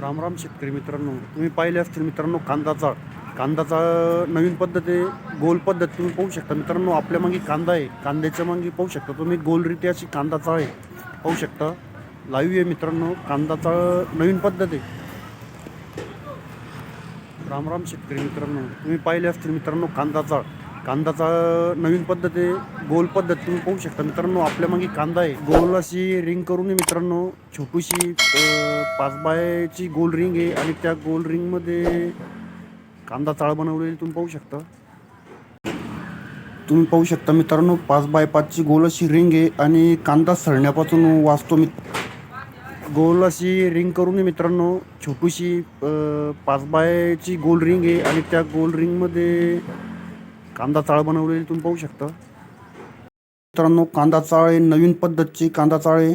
राम राम शेतकरी मित्रांनो. तुम्ही पाहिले असतील मित्रांनो कांदा चाळ. कांदा चाळ नवीन पद्धत आहे गोल पद्धत तुम्ही पाहू शकता. मित्रांनो आपल्या मागे कांदा आहे. कांद्याच्या मागे पाहू शकता तुम्ही. गोलरित्या अशी कांदा चाळ आहे. पाहू शकता. लाईव्ह आहे मित्रांनो. कांदा चाळ नवीन पद्धत. आहे राम राम शेतकरी मित्रांनो. तुम्ही पाहिले असतील मित्रांनो कांदा चाळ. कांदाचा नवीन पद्धत आहे गोल पद्धत तुम्ही पाहू शकता. मित्रांनो आपल्या मागे कांदा आहे. गोल अशी रिंग करून मित्रांनो. छोटीशी पाच बायची गोल रिंग आहे आणि त्या गोल रिंगमध्ये कांदा चाळ बनवलेली तुम्ही पाहू शकता. तुम्ही पाहू शकता मित्रांनो पाच बाय पाचची गोल अशी रिंग आहे आणि कांदा सळण्यापासून वाचतो मी. गोल अशी रिंग करून मित्रांनो. छोटीशी पाच बायची गोल रिंग आहे आणि त्या गोल रिंगमध्ये कांदा चाळ बनवलेली तुम्ही पाहू शकता. मित्रांनो कांदा चाळ नवीन पद्धतची कांदा चाळ आहे.